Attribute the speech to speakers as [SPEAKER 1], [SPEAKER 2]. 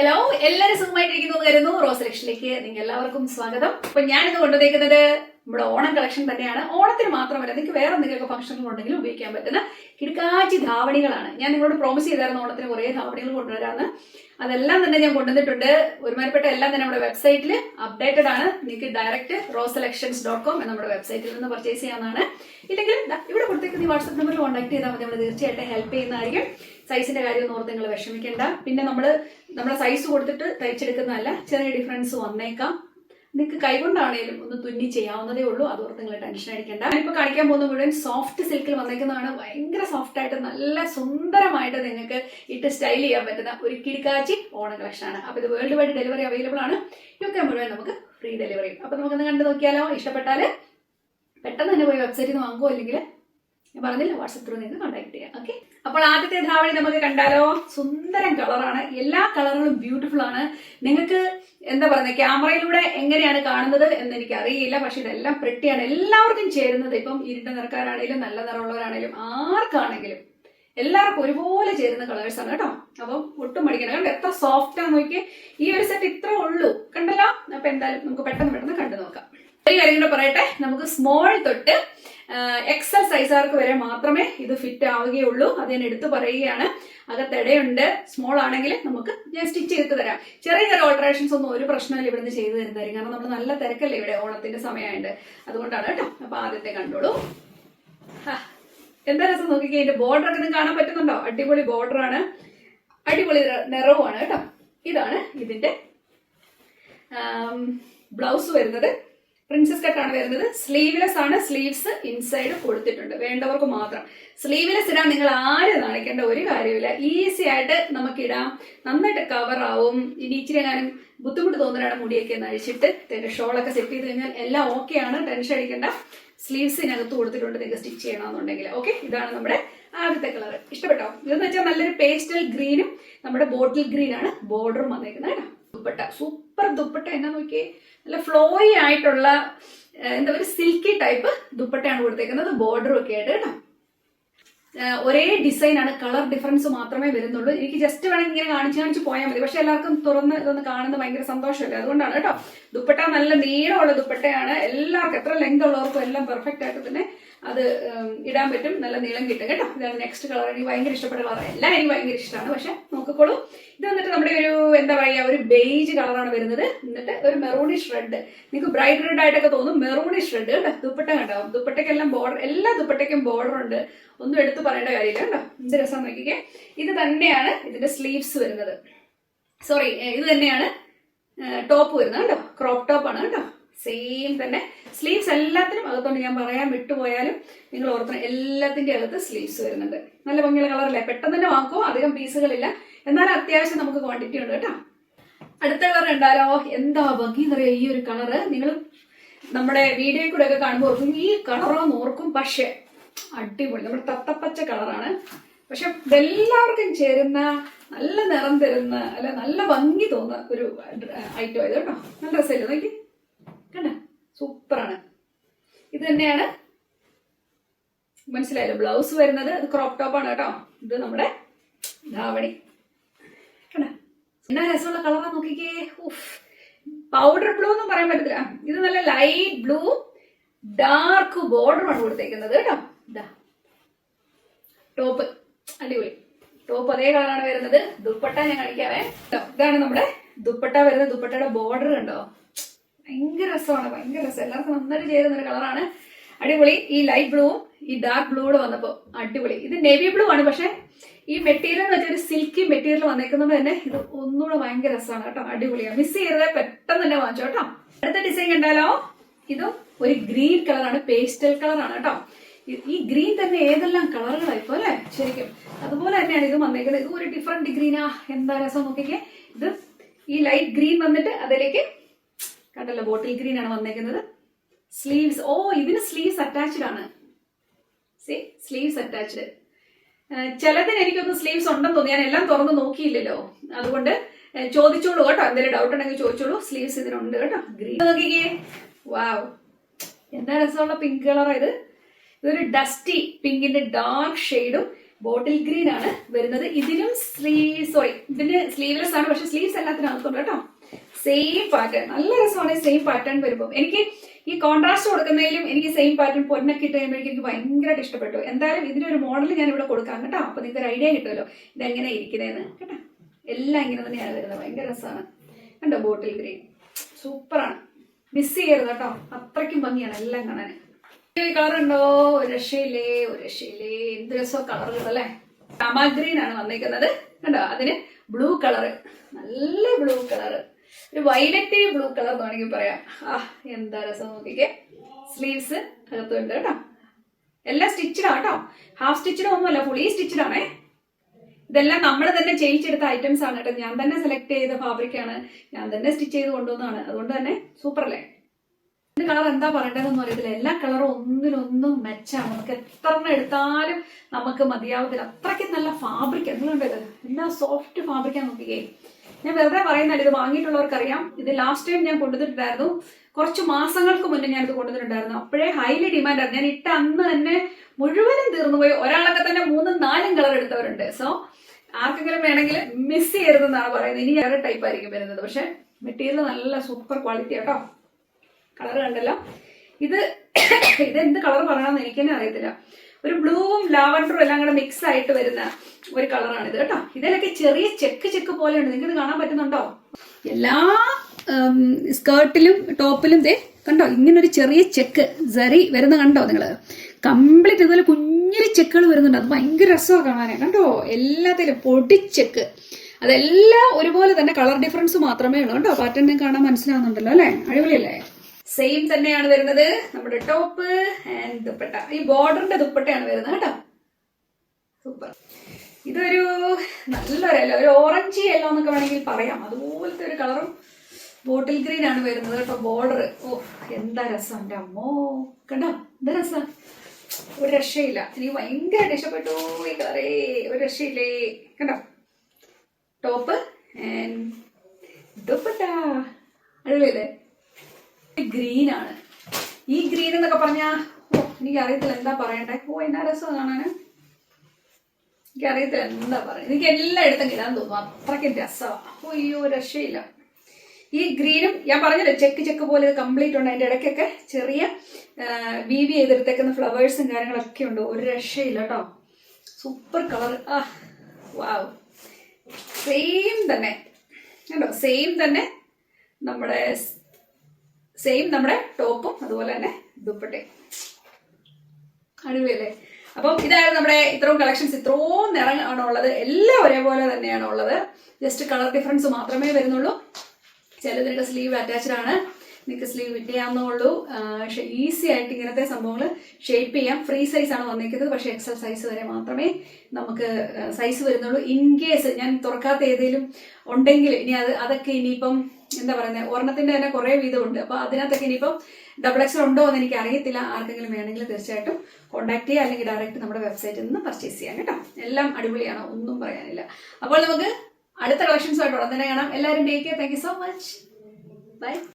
[SPEAKER 1] Hello എല്ലാവരും സുഖമായിട്ടിരിക്കുന്നു കരുതുന്നു. റോസ് ലക്ഷിലേക്ക് നിങ്ങൾ എല്ലാവർക്കും സ്വാഗതം. അപ്പൊ ഞാനിന്ന് കൊണ്ടുവന്നേക്കുന്നത് നമ്മുടെ ഓണം കളക്ഷൻ തന്നെയാണ്. ഓണത്തിന് മാത്രമല്ല നിങ്ങൾക്ക് വേറെ എന്തെങ്കിലുമൊക്കെ ഫംഗ്ഷനുകൾ ഉണ്ടെങ്കിലും ഉപയോഗിക്കാൻ പറ്റുന്ന കിടക്കാച്ചി ധാവണികളാണ്. ഞാൻ നിങ്ങളോട് പ്രോമിസ് ചെയ്തായിരുന്നു ഓണത്തിന് കുറേ ധാവണികൾ കൊണ്ടുവരാമെന്ന് അതെല്ലാം തന്നെ ഞാൻ കൊണ്ടുവന്നിട്ടുണ്ട്. ഒരുമാരിപ്പെട്ട എല്ലാം തന്നെ നമ്മുടെ വെബ്സൈറ്റിൽ അപ്ഡേറ്റഡ് ആണ്. നിങ്ങൾക്ക് direct rose selections dot com നമ്മുടെ വെബ്സൈറ്റിൽ നിന്ന് പർച്ചേസ് ചെയ്യാവുന്നതാണ്. ഇല്ലെങ്കിൽ ഇവിടെ കൊടുത്തേക്കുന്ന ഈ വാട്സ്ആപ്പ് നമ്പറിൽ കോൺടാക്ട് ചെയ്താൽ മതി. നമ്മൾ തീർച്ചയായിട്ടും ഹെൽപ്പ് ചെയ്യുന്നതായിരിക്കും. സൈസിന്റെ കാര്യം ഓർത്ത് നിങ്ങൾ വിഷമിക്കേണ്ട. പിന്നെ നമ്മൾ നമ്മളെ സൈസ് കൊടുത്തിട്ട് തയ്ച്ചെടുക്കുന്നതല്ല ചെറിയ ഡിഫറൻസ് വന്നേക്കാം. നിങ്ങൾക്ക് കൈകൊണ്ടാണേലും ഒന്ന് തുന്നി ചെയ്യാവുന്നതേ ഉള്ളൂ. അതോർത്ത് നിങ്ങൾ ടെൻഷൻ അടിക്കേണ്ട. ഞാനിപ്പോൾ കാണിക്കാൻ പോകുന്ന മുഴുവൻ സോഫ്റ്റ് സിൽക്കിൽ വന്നേക്കുന്നതാണ്. ഭയങ്കര സോഫ്റ്റ് ആയിട്ട് നല്ല സുന്ദരമായിട്ട് നിങ്ങൾക്ക് ഇട്ട് സ്റ്റൈൽ ചെയ്യാൻ പറ്റുന്ന ഒരു കിടിക്കാച്ചി ഓണ കളക്ഷൻ ആണ്. അപ്പോൾ ഇത് വേൾഡ് വൈഡ് ഡെലിവറി അവൈലബിൾ ആണ്. ഇതൊക്കെ മുഴുവൻ നമുക്ക് ഫ്രീ ഡെലിവറി അപ്പോൾ നമുക്കൊന്ന് കണ്ടു നോക്കിയാലോ? ഇഷ്ടപ്പെട്ടാൽ പെട്ടെന്ന് തന്നെ പോയി വെബ്സൈറ്റിൽ നിന്ന് വാങ്ങുമോ അല്ലെങ്കിൽ ഞാൻ പറഞ്ഞില്ല വാട്സപ്പ് ത്രൂ നിന്ന് കോൺടാക്ട് ചെയ്യാം. ഓക്കെ അപ്പോൾ ആദ്യത്തെ ധാവണി നമുക്ക് കണ്ടാലോ? സുന്ദരം കളറാണ്. എല്ലാ കളറുകളും ബ്യൂട്ടിഫുൾ ആണ്. നിങ്ങൾക്ക് എന്താ പറയുന്നത് ക്യാമറയിലൂടെ എങ്ങനെയാണ് കാണുന്നത് എന്ന് എനിക്ക് അറിയില്ല പക്ഷെ ഇതെല്ലാം പ്രിട്ടിയാണ് എല്ലാവർക്കും ചേരുന്നത് ഇപ്പം ഇരുണ്ട നിറക്കാരാണെങ്കിലും നല്ല നിറമുള്ളവരാണെങ്കിലും ആർക്കാണെങ്കിലും എല്ലാവർക്കും ഒരുപോലെ ചേരുന്ന കളേഴ്സ് ആണ് കേട്ടോ. അപ്പം ഒട്ടും മടിക്കണം കണ്ടോ എത്ര സോഫ്റ്റ് ആണെന്ന് നോക്കി ഈ ഒരു സെറ്റ് ഇത്ര ഉള്ളൂ. കണ്ടല്ലോ? അപ്പൊ എന്തായാലും നമുക്ക് പെട്ടെന്ന് പെട്ടെന്ന് കണ്ടു നോക്കാം. ഒരു കാര്യം കൂടെ പറയട്ടെ. നമുക്ക് സ്മോൾ തൊട്ട് എക്സൽ സൈസുകാർക്ക് വരെ മാത്രമേ ഇത് ഫിറ്റ് ആവുകയുള്ളൂ? അത് ഞാൻ എടുത്തു പറയുകയാണ്. അകത്തെടയുണ്ട് സ്മോൾ ആണെങ്കിൽ നമുക്ക് ഞാൻ സ്റ്റിച്ച് ചെയ്ത് തരാം. ചെറിയ ചെറിയ ഓൾട്ടറേഷൻസ് ഒന്നും ഒരു പ്രശ്നമില്ല ഇവിടുന്ന് ചെയ്തു തരുന്നതായിരിക്കും. കാരണം നമ്മൾ നല്ല തിരക്കല്ലേ ഇവിടെ ഓണത്തിന്റെ സമയമായിട്ട് അതുകൊണ്ടാണ് കേട്ടോ. അപ്പൊ ആദ്യത്തെ കണ്ടോളൂ. എന്താ രസം നോക്കിക്കേ? കഴിഞ്ഞാൽ ബോർഡർ ഒക്കെ നിങ്ങൾക്ക് കാണാൻ പറ്റുന്നുണ്ടോ? അടിപൊളി ബോർഡർ ആണ്. അടിപൊളി നിറ- നിറവുമാണ് കേട്ടോ. ഇതാണ് ഇതിന്റെ ബ്ലൗസ് വരുന്നത്. പ്രിൻസസ് കട്ടാണ് വരുന്നത്. സ്ലീവ്ലെസ് ആണ്. സ്ലീവ്സ് ഇൻസൈഡ് കൊടുത്തിട്ടുണ്ട്. വേണ്ടവർക്ക് മാത്രം. സ്ലീവ്ലെസ് ഇടാൻ നിങ്ങൾ ആരും നനയ്ക്കേണ്ട ഒരു കാര്യമില്ല ഈസി ആയിട്ട് നമുക്ക് ഇടാം. നന്നായിട്ട് കവർ ആവും. ഇനി ഇച്ചിരി ഞാനും ബുദ്ധിമുട്ട് തോന്നുന്നതാണ് മുടിയൊക്കെ ഒന്ന് അഴിച്ചിട്ട് ഷോളൊക്കെ സെറ്റ് ചെയ്ത് കഴിഞ്ഞാൽ എല്ലാം ഓക്കെ ആണ്. ടെൻഷൻ അടിക്കേണ്ട. സ്ലീവ്സിനകത്ത് കൊടുത്തിട്ടുണ്ട്. നിങ്ങൾക്ക് സ്റ്റിച്ച് ചെയ്യണമെന്നുണ്ടെങ്കിൽ. ഓക്കെ ഇതാണ് നമ്മുടെ ആദ്യത്തെ കളർ ഇഷ്ടപ്പെട്ടോ? ഇതെന്ന് വെച്ചാൽ നല്ലൊരു പേസ്റ്റൽ ഗ്രീനും നമ്മുടെ ബോട്ടിൽ ഗ്രീനാണ് ബോർഡറും വന്നേക്കുന്നത് കേട്ടോ. ദുപ്പട്ട. സൂപ്പർ ദുപ്പട്ട. എന്നാ നോക്കി നല്ല ഫ്ലോയി ആയിട്ടുള്ള എന്താ പറയുക സിൽക്കി ടൈപ്പ് ദുപ്പട്ടയാണ് കൊടുത്തേക്കുന്നത്. ബോർഡറും ഒക്കെ ആയിട്ട് കേട്ടോ. ഒരേ ഡിസൈൻ ആണ്. കളർ ഡിഫറൻസ് മാത്രമേ വരുന്നുള്ളൂ. എനിക്ക് ജസ്റ്റ് വേണമെങ്കിൽ ഇങ്ങനെ കാണിച്ച് കാണിച്ച് പോയാൽ മതി. പക്ഷെ എല്ലാവർക്കും തുറന്ന് ഇതൊന്ന് കാണുന്നത് ഭയങ്കര സന്തോഷമല്ലേ? അതുകൊണ്ടാണ് കേട്ടോ. ദുപ്പട്ട നല്ല നീളമുള്ള ദുപ്പട്ടയാണ്. എല്ലാവർക്കും എത്ര ലെങ്ത് ഉള്ളവർക്കും എല്ലാം പെർഫെക്റ്റ് ആയിട്ട് തന്നെ അത് ഇടാൻ പറ്റും. നല്ല നീളം കിട്ടും കേട്ടോ. ഇതാണ് നെക്സ്റ്റ് കളർ എനിക്ക് ഭയങ്കര ഇഷ്ടപ്പെട്ട കളർ എല്ലാം എനിക്ക് ഭയങ്കര ഇഷ്ടമാണ്. പക്ഷെ നോക്കിക്കോളൂ. ഇത് വന്നിട്ട് നമ്മുടെ ഒരു എന്താ പറയുക ഒരു ബേജ് കളറാണ് വരുന്നത്. എന്നിട്ട് ഒരു മെറൂണിഷ് റെഡ് നിങ്ങൾക്ക് ബ്രൈറ്റ് റെഡ് ആയിട്ടൊക്കെ തോന്നും. മെറൂണിഷ് റെഡ് കേട്ടോ ദുപ്പട്ട കണ്ടോ? ദുപ്പട്ടയ്ക്കെല്ലാം ബോർഡർ എല്ലാ ദുപ്പട്ടയ്ക്കും ബോർഡർ ഉണ്ട്. ഒന്നും എടുത്തു പറയേണ്ട കാര്യമില്ല കേട്ടോ എന്ത് രസം നോക്കിക്കേ. ഇത് തന്നെയാണ് ഇതിന്റെ സ്ലീവ്സ് വരുന്നത്. സോറി ഇത് തന്നെയാണ് ടോപ്പ് വരുന്നത് കേട്ടോ ക്രോപ്പ് ടോപ്പ് ആണ് കേട്ടോ സെയിം തന്നെ. സ്ലീവ്സ് എല്ലാത്തിനും അകത്തോണ്ട് ഞാൻ പറയാൻ വിട്ടുപോയാലും നിങ്ങൾ ഓർത്തണം എല്ലാത്തിന്റെ അകത്ത് സ്ലീവ്സ് വരുന്നുണ്ട്. നല്ല ഭംഗിയുള്ള കളറല്ലേ പെട്ടെന്ന് തന്നെ വാങ്ങുമോ അധികം പീസുകളില്ല എന്നാലും അത്യാവശ്യം നമുക്ക് ക്വാണ്ടിറ്റി ഉണ്ട് കേട്ടോ. അടുത്ത കളർ ഉണ്ടാലോ എന്താ ഭംഗി എന്നറിയാം? ഈ ഒരു കളറ് നിങ്ങൾ നമ്മുടെ വീഡിയോ കൂടെ ഒക്കെ കാണുമ്പോൾ ഈ കളറോ ഓർക്കും. പക്ഷേ അടിപൊളി. നമ്മുടെ തത്തപ്പച്ച കളറാണ് പക്ഷെ ഇതെല്ലാവർക്കും ചേരുന്ന നല്ല നിറം തരുന്ന അല്ല നല്ല ഭംഗി തോന്നുന്ന ഒരു ഐറ്റം ആയത് കേട്ടോ. നല്ല രസമല്ലേ? നോക്കി. കണ്ട? സൂപ്പറാണ്. ഇത് തന്നെയാണ്. മനസ്സിലായല്ലോ ബ്ലൗസ് വരുന്നത്. ക്രോപ്പ് ടോപ്പാണ് കേട്ടോ. ഇത് നമ്മുടെ ധാവണി. എന്നാ രസമുള്ള കളറാ നോക്കിക്കേ. പൗഡർ ബ്ലൂ എന്ന് പറയാൻ പറ്റത്തില്ല. ഇത് നല്ല ലൈറ്റ് ബ്ലൂ ഡാർക്ക് ബോർഡറാണ് കൊടുത്തേക്കുന്നത് കേട്ടോ. ഇതാ ടോപ്പ് അടിപൊളി. ടോപ്പ് അതേ കളറാണ് വരുന്നത്. ദുപ്പട്ട ഞാൻ കാണിക്കാവേ. ഇതാ, ഇതാണ് നമ്മുടെ ദുപ്പട്ട വരുന്നത് ദുപ്പട്ടയുടെ ബോർഡർ കണ്ടോ? ഭയങ്കര രസമാണ് ഭയങ്കര രസം. എല്ലാവർക്കും നന്നായിട്ട് ചേരുന്ന ഒരു കളറാണ് അടിപൊളി. ഈ ലൈറ്റ് ബ്ലൂവും ഈ ഡാർക്ക് ബ്ലൂ കൂടെ വന്നപ്പോൾ അടിപൊളി. ഇത് നേവി ബ്ലൂ ആണ് പക്ഷെ ഈ മെറ്റീരിയൽ എന്ന് വെച്ചാൽ ഒരു സിൽക്കി മെറ്റീരിയൽ വന്നേക്കുന്നത് തന്നെ ഇത് ഒന്നുകൂടെ ഭയങ്കര രസമാണ് കേട്ടോ. അടിപൊളിയാണ്. മിസ് ചെയ്യരുത് പെട്ടെന്ന് തന്നെ വാങ്ങിച്ചു കേട്ടോ. അടുത്ത ഡിസൈൻ കണ്ടാലോ? ഇത് ഒരു ഗ്രീൻ കളറാണ് പേസ്റ്റൽ കളറാണ് കേട്ടോ. ഈ- ഈ ഗ്രീൻ തന്നെ ഏതെല്ലാം കളറുകളായി പോലെ ശരിക്കും. അതുപോലെ തന്നെയാണ് ഇത് വന്നേക്കുന്നത്. ഇത് ഒരു ഡിഫറെന്റ് ഗ്രീനാ എന്താ രസം നോക്കിക്കേ. ഇത് ഈ ലൈറ്റ് ഗ്രീൻ വന്നിട്ട് അതിലേക്ക് കണ്ടല്ലോ ബോട്ടിൽ ഗ്രീൻ ആണ് വന്നേക്കുന്നത്. സ്ലീവ്സ് ഓ ഇതിന് സ്ലീവ്സ് അറ്റാച്ച്ഡ് ആണ്. സി സ്ലീവ്സ് അറ്റാച്ച്ഡ് ചിലതിന് എനിക്കൊന്ന് സ്ലീവ്സ് ഉണ്ടെന്ന് തോന്നി ഞാൻ എല്ലാം തുറന്ന് നോക്കിയില്ലല്ലോ. അതുകൊണ്ട് ചോദിച്ചോളൂ കേട്ടോ. എന്തെങ്കിലും ഡൗട്ട് ഉണ്ടെങ്കിൽ ചോദിച്ചോളൂ. സ്ലീവ്സ് ഇതിനുണ്ട് കേട്ടോ. ഗ്രീൻ നോക്കിക്കേ. വാവ് എന്താ രസമുള്ള പിങ്ക് കളറാ ഇത്? ഇതൊരു ഡസ്റ്റി പിങ്കിന്റെ ഡാർക്ക് ഷെയ്ഡും ബോട്ടിൽ ഗ്രീൻ ആണ് വരുന്നത്. ഇതിനും സ്ലീവ് സോറി ഇതിന് സ്ലീവ്ലെസ് ആണ്. പക്ഷെ സ്ലീവ്സ് എല്ലാത്തിനും അകത്തുണ്ട് കേട്ടോ. സെയിം പാറ്റേൺ നല്ല രസമാണ് സെയിം പാറ്റേൺ വരുമ്പോൾ എനിക്ക് ഈ കോൺട്രാസ്റ്റ് കൊടുക്കുന്നതിലും എനിക്ക് സെയിം പാറ്റേൺ പൊന്നൊക്കെ ഇട്ട് കഴിയുമ്പോഴേക്കും എനിക്ക് ഭയങ്കരമായിട്ട് ഇഷ്ടപ്പെട്ടു. എന്തായാലും ഇതിനൊരു മോഡൽ ഞാൻ ഇവിടെ കൊടുക്കാം കേട്ടോ. അപ്പൊ നിങ്ങൾക്ക് ഒരു ഐഡിയ കിട്ടുമല്ലോ. ഇതെങ്ങനെ ഇരിക്കുന്നതെന്ന് കേട്ടോ. എല്ലാം ഇങ്ങനെ തന്നെയാണ് വരുന്നത്. ഭയങ്കര രസമാണ്. കണ്ടോ? ബോട്ടിൽ ഗ്രീൻ സൂപ്പറാണ്. മിസ് ചെയ്യരുത് കേട്ടോ. അത്രയ്ക്കും ഭംഗിയാണ്. എല്ലാം കാണാൻ. കളർ ഉണ്ടോ? ഒരു രക്ഷയില്ലേ? ഒരു രക്ഷയില്ലേ? എന്ത് രസമോ കളറുകൾ അല്ലേ? ടമാ ഗ്രീൻ ആണ് വന്നിരിക്കുന്നത് കണ്ടോ? അതിന് ബ്ലൂ കളറ് നല്ല ബ്ലൂ കളർ ഒരു വൈലറ്റ് ബ്ലൂ കളർ എന്ന് വേണമെങ്കിൽ പറയാം. ആ എന്താ രസം നോക്കിക്കേ. സ്ലീവ്സ് അകത്തുണ്ട് കേട്ടോ. എല്ലാം സ്റ്റിച്ചിടാ കേട്ടോ. ഹാഫ് സ്റ്റിച്ചഡ് ഒന്നുമല്ല ഫുള്ളി സ്റ്റിച്ചഡ് ആണേ. ഇതെല്ലാം നമ്മൾ തന്നെ ചെയ്യിച്ചെടുത്ത ഐറ്റംസ് ആണ് കേട്ടോ. ഞാൻ തന്നെ സെലക്ട് ചെയ്ത ഫാബ്രിക് ആണ്. ഞാൻ തന്നെ സ്റ്റിച്ച് ചെയ്ത് കൊണ്ടുവന്നതാണ്. അതുകൊണ്ട് തന്നെ സൂപ്പർ അല്ലേ? ഇതിന്റെ കളർ എന്താ പറയേണ്ടതെന്ന് അറിയത്തില്ല. എല്ലാ കളറും ഒന്നിനൊന്നും മെച്ചാണ് നമുക്ക് എത്ര എടുത്താലും നമുക്ക് മതിയാവത്തില്ല. അത്രയ്ക്ക് നല്ല ഫാബ്രിക് എന്തുകൊണ്ടത്? എല്ലാ സോഫ്റ്റ് ആണ് നോക്കിക്കേ. ഞാൻ വെറുതെ പറയുന്നില്ല ഇത് വാങ്ങിയിട്ടുള്ളവർക്കറിയാം. ഇത് ലാസ്റ്റ് ടൈം ഞാൻ കൊണ്ടുവന്നിട്ടുണ്ടായിരുന്നു. കുറച്ച് മാസങ്ങൾക്ക് മുന്നേ ഞാൻ ഇത് കൊണ്ടുവന്നിട്ടുണ്ടായിരുന്നു. അപ്പോഴേ ഹൈലി ഡിമാൻഡ് ആണ് ഞാൻ ഇട്ട അന്ന് തന്നെ മുഴുവനും തീർന്നുപോയി. ഒരാളൊക്കെ തന്നെ മൂന്നും നാലും കളർ എടുത്തവരുണ്ട്. സോ ആർക്കെങ്കിലും വേണമെങ്കിൽ മിസ് ചെയ്യരുത് എന്നാണ് പറയുന്നത്. ഇനി വേറെ ടൈപ്പ് ആയിരിക്കും വരുന്നത്. പക്ഷെ മെറ്റീരിയൽ നല്ല സൂപ്പർ ക്വാളിറ്റി കേട്ടോ കളർ കണ്ടല്ലോ. ഇത് ഇത് എന്ത് കളർ പറയണമെന്ന് എനിക്ക് തന്നെ അറിയത്തില്ല. ഒരു ബ്ലൂവും ലാവൻഡറും എല്ലാം കൂടെ മിക്സ് ആയിട്ട് വരുന്ന ഒരു കളറാണ് ഇത് കേട്ടോ. ഇതിലൊക്കെ ചെറിയ ചെക്ക് ചെക്ക് പോലെയുണ്ട്. നിങ്ങൾക്ക് കാണാൻ പറ്റുന്നുണ്ടോ? എല്ലാ സ്കേർട്ടിലും ടോപ്പിലും ദേ കണ്ടോ ഇങ്ങനെ ഒരു ചെറിയ ചെക്ക് സരി വരുന്ന കണ്ടോ നിങ്ങൾ കംപ്ലീറ്റ് ഇതുപോലെ കുഞ്ഞിരി ചെക്കുകൾ വരുന്നുണ്ട്. അത് ഭയങ്കര രസമാണ് കാണാൻ കണ്ടോ? എല്ലാത്തിലും പൊടിച്ചെക്ക് അതെല്ലാം ഒരുപോലെ തന്നെ കളർ ഡിഫറൻസ് മാത്രമേ ഉള്ളൂ. കേട്ടോ പാറ്റേൺ കാണാൻ മനസ്സിലാവുന്നുണ്ടല്ലോ അല്ലേ? അടിപൊളിയല്ലേ? സെയിം തന്നെയാണ് വരുന്നത്. നമ്മുടെ ടോപ്പ് ആൻഡ് ദുപ്പട്ട. ഈ ബോർഡറിന്റെ ദുപ്പട്ടയാണ് വരുന്നത് കേട്ടോ. സൂപ്പർ ഇതൊരു നല്ലൊരല്ല ഒരു ഓറഞ്ച് യെല്ലോ എന്നൊക്കെ വേണമെങ്കിൽ പറയാം. അതുപോലത്തെ ഒരു കളറും ബോട്ടിൽ ഗ്രീൻ ആണ് വരുന്നത് കേട്ടോ ബോർഡർ ഓ എന്താ രസം എന്റെ അമ്മോ. കണ്ടോ? എന്താ രസം? ഒരു രക്ഷയില്ല. എനിക്ക് ഭയങ്കരമായിട്ട് ഇഷ്ടപ്പെട്ടു ഈ കളറേ ഒരു രക്ഷയില്ലേ? കണ്ടോ? Top and dupatta. അടിപൊളിയല്ലേ? ഗ്രീൻ ആണ് ഈ ഗ്രീൻ എന്നൊക്കെ പറഞ്ഞാ ഓ എനിക്ക് അറിയത്തില്ല എന്താ പറയണ്ടേ? ഓ എന്നാ രസം കാണാന്. എനിക്ക് അറിയത്തില്ല എന്താ പറയുക എനിക്ക് എല്ലായിടത്തും ഇടാൻ തോന്നും അത്രയ്ക്ക് രസമാണ് ഓ അയ്യോ രക്ഷയില്ല. ഈ ഗ്രീനും ഞാൻ പറഞ്ഞല്ലോ ചെക്ക് ചെക്ക് പോലെ ഇത് കംപ്ലീറ്റ് ഉണ്ട്. അതിന്റെ ഇടയ്ക്കൊക്കെ ചെറിയ വീവി ചെയ്തെടുത്തേക്കുന്ന ഫ്ലവേഴ്സും കാര്യങ്ങളൊക്കെ ഉണ്ട്. ഒരു രക്ഷയില്ല കേട്ടോ. Super colour. ആ വാവ്. സെയിം തന്നെ. കേട്ടോ സെയിം തന്നെ നമ്മുടെ സെയിം നമ്മുടെ ടോപ്പും അതുപോലെ തന്നെ ദുപ്പട്ടയും. അടിപൊളിയല്ലേ? അപ്പം ഇതായിരുന്നു നമ്മുടെ ഇത്രയും കളക്ഷൻസ് ഇത്രയും നിറം ഉള്ളത് എല്ലാം ഒരേപോലെ തന്നെയാണ് ഉള്ളത്. ജസ്റ്റ് കളർ ഡിഫറൻസ് മാത്രമേ വരുന്നുള്ളൂ. ചിലതിന്റെ സ്ലീവ് അറ്റാച്ച്ഡ് ആണ്. നിങ്ങൾക്ക് സ്ലീവ് ഇട്ടിയാവുന്നേ ചെയ്യാവുന്നുള്ളൂ പക്ഷെ ഈസി ആയിട്ട് ഇങ്ങനത്തെ സംഭവങ്ങൾ ഷേപ്പ് ചെയ്യാം. ഫ്രീ സൈസ് ആണ് വന്നിരിക്കുന്നത് പക്ഷെ എക്സൽ സൈസ് വരെ മാത്രമേ നമുക്ക് സൈസ് വരുന്നുള്ളൂ. ഇൻ കേസ് ഞാൻ തുറക്കാത്ത ഏതെങ്കിലും ഉണ്ടെങ്കിൽ ഇനി അത് അതൊക്കെ ഇനിയിപ്പം എന്താ പറയുന്നത് ഒരെണ്ണത്തിന്റെ തന്നെ കുറേ വീതമുണ്ട്. അപ്പൊ അതിനകത്തൊക്കെ ഇനിയിപ്പം ഡബിൾ എക്സൽ ഉണ്ടോ എന്ന് എനിക്ക് അറിയത്തില്ല. ആർക്കെങ്കിലും വേണമെങ്കിൽ തീർച്ചയായിട്ടും കോൺടാക്ട് ചെയ്യുക അല്ലെങ്കിൽ ഡയറക്റ്റ് നമ്മുടെ വെബ്സൈറ്റിൽ നിന്ന് പർച്ചേസ് ചെയ്യാം കേട്ടോ. എല്ലാം അടിപൊളിയാണ്. ഒന്നും പറയാനില്ല. അപ്പോൾ നമുക്ക് അടുത്ത കളക്ഷൻസുമായിട്ട് ഉടൻ തന്നെ കാണാം. എല്ലാവരും take care thank you so much bye